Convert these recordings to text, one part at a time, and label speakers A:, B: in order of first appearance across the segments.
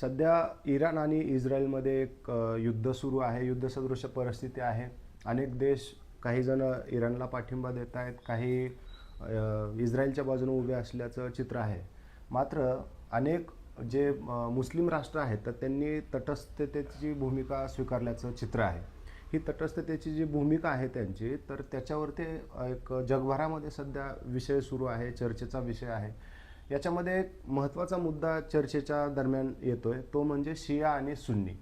A: सध्या इराण आणि इस्रायलमध्ये एक युद्ध सुरू आहे. युद्धसदृश्य परिस्थिती आहे. अनेक देश काही जण इराणला पाठिंबा देत आहेत. काही इस्रायलच्या बाजूने उभे असल्याचं चित्र आहे. मात्र अनेक जे मुस्लिम राष्ट्र आहेत तर त्यांनी तटस्थतेची भूमिका स्वीकारल्याचं चित्र आहे. ही तटस्थतेची जी भूमिका आहे त्यांची तर त्याच्यावरती एक जगभरामध्ये सध्या विषय सुरू आहे चर्चेचा विषय आहे. याच्यामध्ये एक महत्त्वाचा मुद्दा चर्चेच्या दरम्यान येतोय. तो म्हणजे शिया आणि सुन्नी.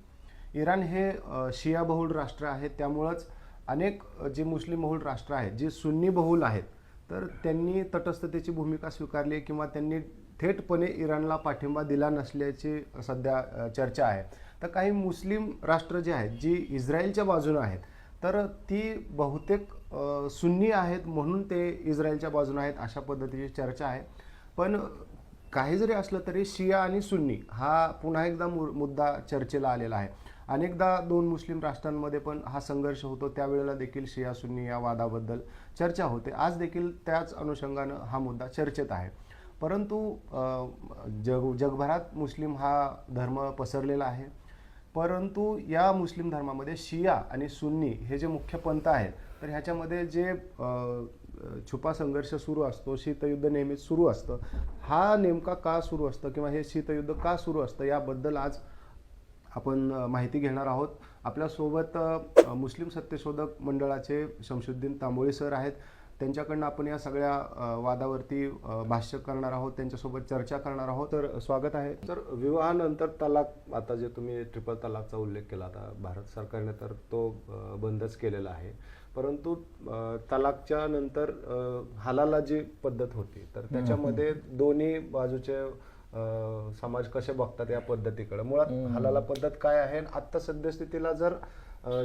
A: इराण हे शिया बहुल राष्ट्र आहे. त्यामुळंच अनेक जे मुस्लिम बहुल राष्ट्र आहेत जे सुन्नी बहुल आहेत तर त्यांनी तटस्थतेची भूमिका स्वीकारली आहे किंवा त्यांनी थेटपणे इराणला पाठिंबा दिला नसल्याची सध्या चर्चा आहे. तर काही मुस्लिम राष्ट्र जे आहेत जी इस्रायलच्या बाजूने आहेत तर ती बहुतेक सुन्नी आहेत म्हणून ते इस्रायलच्या बाजूने आहेत अशा पद्धतीची चर्चा आहे. पण काही जरी असलं तरी शिया आणि सुन्नी हा पुन्हा एकदा मु मुद्दा चर्चेला आलेला आहे. अनेकदा दोन मुस्लिम राष्ट्रांमध्ये पण हा संघर्ष होतो. त्यावेळेला देखील शिया सुन्नी या वादाबद्दल चर्चा होते. आज देखील त्याच अनुषंगानं हा मुद्दा चर्चेत आहे. परंतु जग जगभरात मुस्लिम हा धर्म पसरलेला आहे. परंतु या मुस्लिम धर्मामध्ये शिया आणि सुन्नी हे जे मुख्य पंथ आहेत तर ह्याच्यामध्ये जे छुपा संघर्ष सुरू असतो शीतयुद्ध नेहमीच सुरू असतं. हा नेमका का सुरू असतं किंवा हे शीतयुद्ध का सुरू असतं याबद्दल आज आपण माहिती घेणार आहोत. आपल्यासोबत मुस्लिम सत्यशोधक मंडळाचे शमशुद्दीन तांबोळी सर आहेत. त्यांच्याकडनं आपण या सगळ्या वादावरती भाष्य करणार आहोत त्यांच्यासोबत चर्चा करणार आहोत. तर स्वागत आहे. तर विवाहानंतर तलाक आता जे तुम्ही ट्रिपल तलाकचा उल्लेख केला आता भारत सरकारने तर तो बंदच केलेला आहे. परंतु तलाकच्या नंतर हलाला जी पद्धत होती तर त्याच्यामध्ये दोन्ही बाजूचे समाज कसे बघतात या पद्धतीकडे? मुळात हलाला पद्धत काय आहे? आत्ता सद्यस्थितीला जर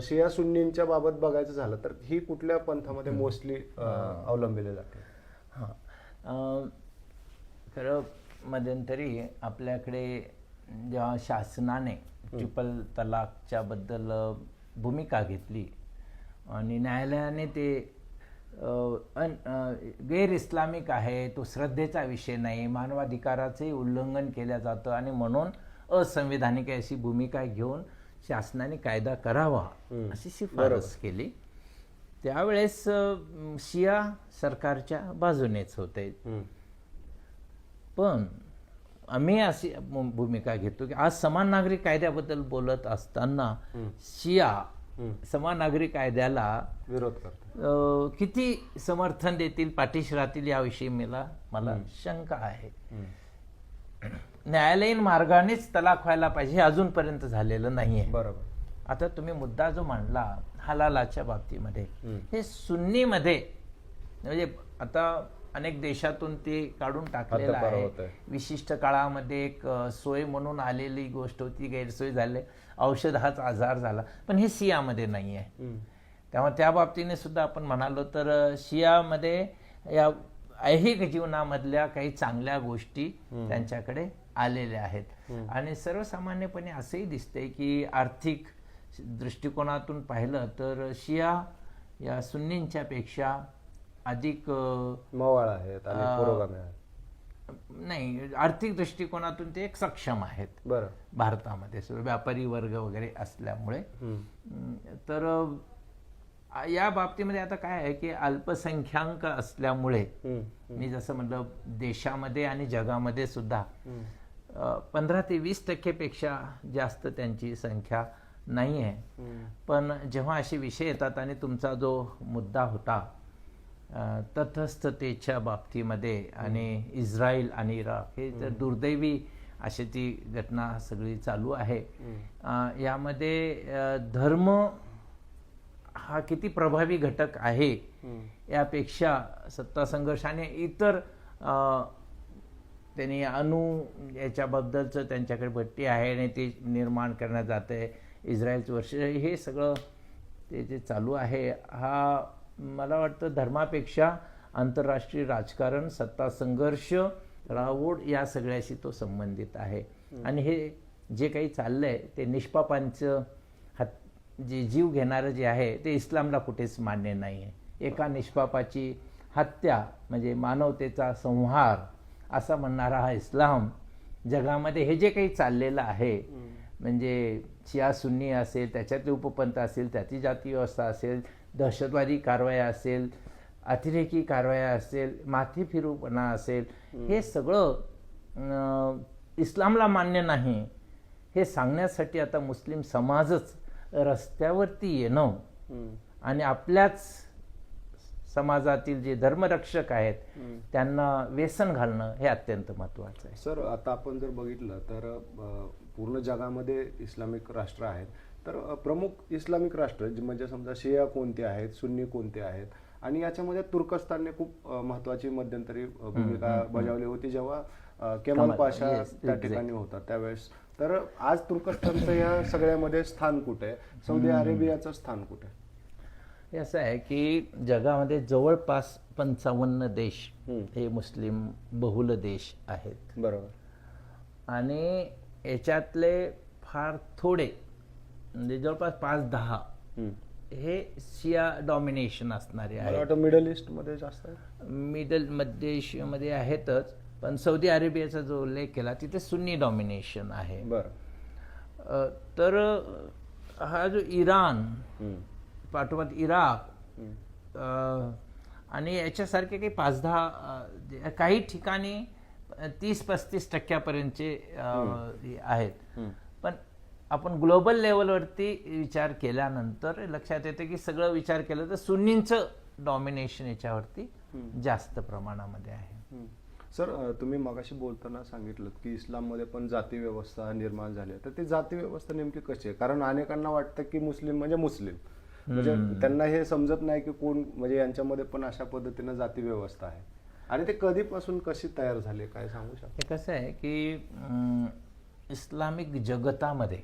A: शिया सुन्नींच्या बाबत बघायचं झालं तर ही कुठल्या पंथामध्ये मोस्टली अवलंबिले जाते
B: हां. खरं मध्यंतरी आपल्याकडे जेव्हा शासनाने ट्रिपल तलाकच्या बद्दल भूमिका घेतली आणि न्यायालयाने ते अन गैर इस्लामिक आहे तो श्रद्धेचा विषय नाही मानवाधिकाराचंही उल्लंघन केलं जातं आणि म्हणून असंविधानिक अशी भूमिका घेऊन शासनाने कायदा करावा अशी शिफारस केली. त्यावेळेस शिया सरकारच्या बाजूनेच होते. पण आम्ही अशी भूमिका घेतो की आज समान नागरिक कायद्याबद्दल बोलत असताना शिया समान नागरिक कायद्याला
A: विरोध करतात.
B: अ, किती समर्थन देतील पाठीशी राहतील याविषयी मला मला शंका आहे. न्यायालयीन मार्गानेच तलाक व्हायला पाहिजे हे अजूनपर्यंत झालेलं नाहीये.
A: बरोबर.
B: आता तुम्ही मुद्दा जो मांडला हलालाच्या बाबतीमध्ये हे सुन्नीमध्ये म्हणजे आता अनेक देशातून ते काढून टाकलेलं आहे. विशिष्ट काळामध्ये एक सोय म्हणून आलेली गोष्ट होती गैरसोय झाली. औषध हाच आजार झाला. पण हे सियामध्ये नाही आहे त्यामुळे त्या बाबतीने सुद्धा आपण म्हणालो तर शियामध्ये या ऐहिक जीवनामधल्या काही चांगल्या गोष्टी त्यांच्याकडे आलेल्या आहेत. आणि सर्वसामान्यपणे असंही दिसतंय की आर्थिक दृष्टिकोनातून पाहिलं तर शिया या सुन्नींच्या पेक्षा अधिक
A: मवाळ आहेत आणि
B: अं,
A: पुरोगामी आहेत
B: नाही आर्थिक दृष्टिकोनातून ते एक सक्षम आहेत.
A: बरं.
B: भारतामध्ये. व्यापारी वर्ग वगैरे असल्यामुळे. तर या बाबतीमध्ये आता काय आहे की अल्पसंख्याक असल्यामुळे मी जसं म्हटलं देशामध्ये आणि जगामध्ये सुद्धा पंधरा ते वीस टक्केपेक्षा जास्त त्यांची संख्या नाही आहे पण जेव्हा असे विषय येतात आणि तुमचा जो मुद्दा होता तटस्थतेच्या बाबतीमध्ये आणि इस्रायल आणि इराक हे तर दुर्दैवी अशी ती घटना सगळी चालू आहे. यामध्ये धर्म हा किती प्रभावी घटक आहे यापेक्षा सत्ता संघर्ष आणि इतर त्यांनी अणु याच्याबद्दलचं त्यांच्याकडे भट्टी आहे आणि ते निर्माण करण्यात जात. आहे इस्रायलचं वर्ष हे सगळं ते जे चालू आहे हा मला वाटतं धर्मापेक्षा आंतरराष्ट्रीय राजकारण सत्ता संघर्ष रावोड या सगळ्याशी तो संबंधित आहे. आणि हे जे काही चाललंय ते निष्पापांचं हत जे जीव घेणारं जे आहे ते इस्लामला कुठेच मान्य नाही आहे एका निष्पापाची हत्या म्हणजे मानवतेचा संहार असा म्हणणारा हा इस्लाम जगामध्ये हे जे काही चाललेलं आहे म्हणजे शिया सुन्नी असेल त्याच्यातले उपपंथ असेल त्याची जाती व्यवस्था असेल दहशतवादी कारवाया असेल अतिरेकी कारवाया असेल माथी फिरूपणा असेल हे सगळं इस्लामला मान्य नाही. हे सांगण्यासाठी आता मुस्लिम समाजच रस्त्यावरती येणं आणि आपल्याच समाजातील जे धर्मरक्षक आहेत त्यांना व्यसन घालणं हे अत्यंत महत्वाचं आहे.
A: सर आता आपण जर बघितलं तर पूर्ण जगामध्ये इस्लामिक राष्ट्र आहेत. तर प्रमुख इस्लामिक राष्ट्र म्हणजे समजा शिया कोणते आहेत सुन्नी कोणते आहेत आणि याच्यामध्ये तुर्कस्तानने खूप महत्वाची मध्यंतरी भूमिका बजावली होती जेव्हा केमाल. पाशा त्या. ठिकाणी होता त्यावेळेस. तर आज तुर्कस्तानचं या सगळ्यामध्ये स्थान कुठे? आहे सौदी अरेबियाचं स्थान कुठे? आहे
B: हे असं आहे की जगामध्ये जवळपास पंचावन्न देश. हे मुस्लिम बहुल देश आहेत.
A: बरोबर.
B: आणि याच्यातले फार थोडे म्हणजे जवळपास पाच दहा हे शिया डॉमिनेशन असणारे
A: वाटतं मिडल ईस्टमध्ये जास्त आहे.
B: मिडल मध्येमध्ये आहेतच पण सौदी अरेबियाचा जो उल्लेख केला तिथे सुन्नी डॉमिनेशन आहे. तर हा जो इराण पाठोपाठ इराक आणि याच्यासारखे काही पाच दहा काही ठिकाणी तीस पस्तीस टक्क्यापर्यंतचे आहेत. आपण ग्लोबल लेवलवरती विचार केल्यानंतर लक्षात येतं की सगळं विचार केलं तर सुन्नींचं डॉमिनेशन याच्यावरती जास्त प्रमाणामध्ये आहे.
A: सर तुम्ही मगाशी बोलताना सांगितलं की इस्लाममध्ये पण जाती व्यवस्था निर्माण झाली. तर ती जाती व्यवस्था नेमकी कशी आहे? कारण अनेकांना वाटतं की मुस्लिम म्हणजे मुस्लिम. म्हणजे त्यांना हे समजत नाही की कोण म्हणजे यांच्यामध्ये पण अशा पद्धतीनं जाती व्यवस्था आहे. आणि ते कधीपासून कशी तयार झाली काय सांगू शकता?
B: हे कसं आहे की इस्लामिक जगतामध्ये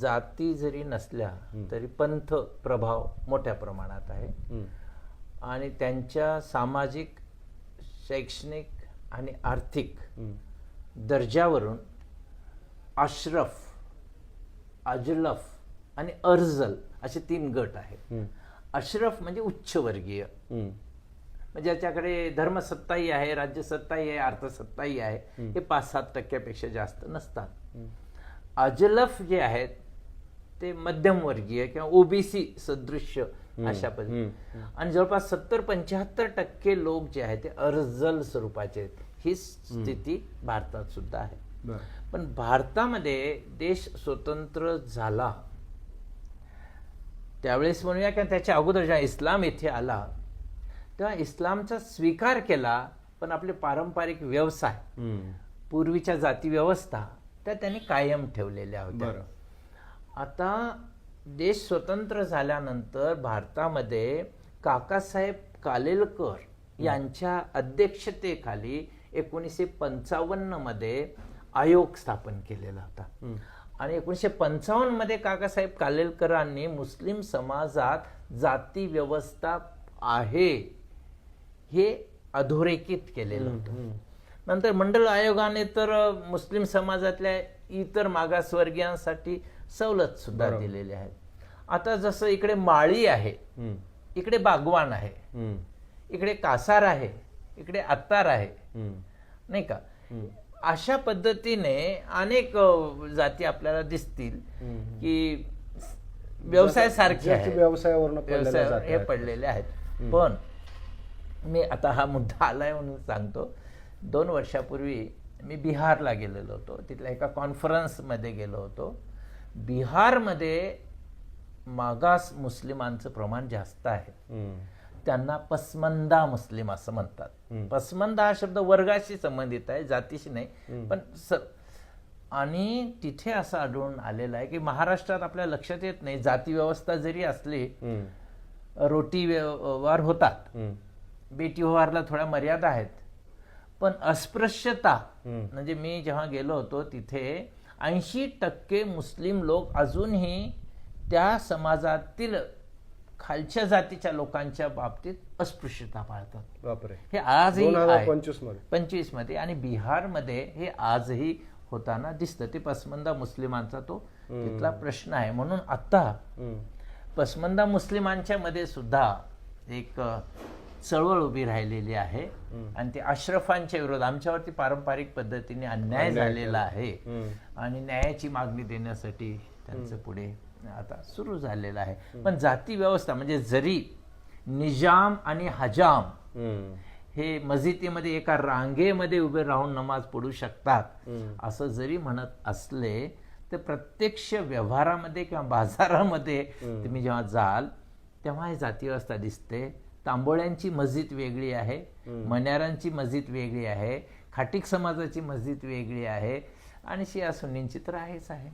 B: जाती जरी नसल्या तरी पंथ प्रभाव मोठ्या प्रमाणात आहे. आणि त्यांच्या सामाजिक शैक्षणिक आणि आर्थिक दर्जावरून अशरफ अजलफ आणि अर्जल असे तीन गट आहेत. अशरफ म्हणजे उच्चवर्गीय. म्हणजे ज्याच्याकडे धर्मसत्ताही आहे राज्यसत्ताही आहे अर्थसत्ताही आहे. हे पाच सात टक्क्यापेक्षा जास्त नसतात. अजलफ जे आहेत ते मध्यमवर्गीय किंवा ओबीसी सदृश्य अशा पद्धती आणि जवळपास सत्तर पंच्याहत्तर टक्के लोक जे आहेत ते अर्जल स्वरूपाचे आहेत. ही स्थिती भारतात सुद्धा आहे. पण भारतामध्ये देश स्वतंत्र झाला त्यावेळेस म्हणूया किंवा त्याच्या अगोदर जेव्हा इस्लाम येथे आला तेव्हा इस्लामचा स्वीकार केला पण आपले पारंपरिक व्यवसाय पूर्वीच्या जाती व्यवस्था त्या त्यांनी कायम ठेवलेल्या होत्या. आता देश स्वतंत्र झाल्यानंतर भारतामध्ये काकासाहेब कालेलकर यांच्या अध्यक्षतेखाली एकोणीसशे पंचावन्नमध्ये आयोग स्थापन केलेला होता. आणि एकोणीसशे पंचावन्नमध्ये काकासाहेब कालेलकरांनी मुस्लिम समाजात जाती व्यवस्था आहे हे अधोरेखित केलेलं होतं. नंतर मंडळ आयोगाने तर मुस्लिम समाजातल्या इतर मागासवर्गीयांसाठी सवलत सुद्धा दिलेली आहे. आता जसं इकडे माळी आहे इकडे बागवान आहे इकडे कासार आहे इकडे अत्तार आहे नाही का? अशा पद्धतीने अनेक जाती आपल्याला दिसतील की व्यवसाय सारखे
A: व्यवसायावरनं
B: व्यवसाय हे. पडलेले आहेत. पण मी आता हा मुद्दा आलाय म्हणून सांगतो. दोन वर्षापूर्वी मी बिहारला गेलेलो होतो. तिथल्या एका कॉन्फरन्समध्ये गेलो होतो. बिहारमध्ये मागास मुस्लिमांचं प्रमाण जास्त आहे. त्यांना पसमंदा मुस्लिम असं म्हणतात. पसमंदा हा शब्द वर्गाशी संबंधित आहे जातीशी नाही. पण स आणि तिथे असं आढळून आलेलं आहे की महाराष्ट्रात आपल्या लक्षात येत नाही. जाती व्यवस्था जरी असली रोटी व्यवहार होतात. बेटी व्यवहारला थोड्या मर्यादा आहेत. पण अस्पृश्यता. म्हणजे मी जेव्हा गेलो होतो तिथे ऐंशी टक्के मुस्लिम लोक अजूनही त्या समाजातील खालच्या जातीच्या लोकांच्या बाबतीत अस्पृश्यता पाळतात. हे आजही. पंचवीसमध्ये. आणि बिहारमध्ये हे आजही होताना दिसतं. ते पसमंदा मुस्लिमांचा तो तिथला प्रश्न आहे. म्हणून आता पसमंदा मुस्लिमांच्या मध्ये सुद्धा एक चळवळ उभी राहिलेली आहे. आणि ते अश्रफांच्या विरोध आमच्यावरती पारंपरिक पद्धतीने अन्याय झालेला आहे. आणि न्यायाची मागणी देण्यासाठी त्यांचं पुढे आता सुरू झालेलं आहे. पण जाती व्यवस्था म्हणजे जरी निजाम आणि हजाम हे मस्जिदीमध्ये एका रांगेमध्ये उभे राहून नमाज पडू शकतात असं जरी म्हणत असले तर प्रत्यक्ष व्यवहारामध्ये किंवा बाजारामध्ये तुम्ही जेव्हा जाल तेव्हा ही जाती व्यवस्था दिसते. तांबोळ्यांची मस्जिद वेगळी आहे मण्यारांची मस्जिद वेगळी आहे खाटीक समाजाची मस्जिद वेगळी आहे आणि शिया सुन्नींची तर आहेच आहे.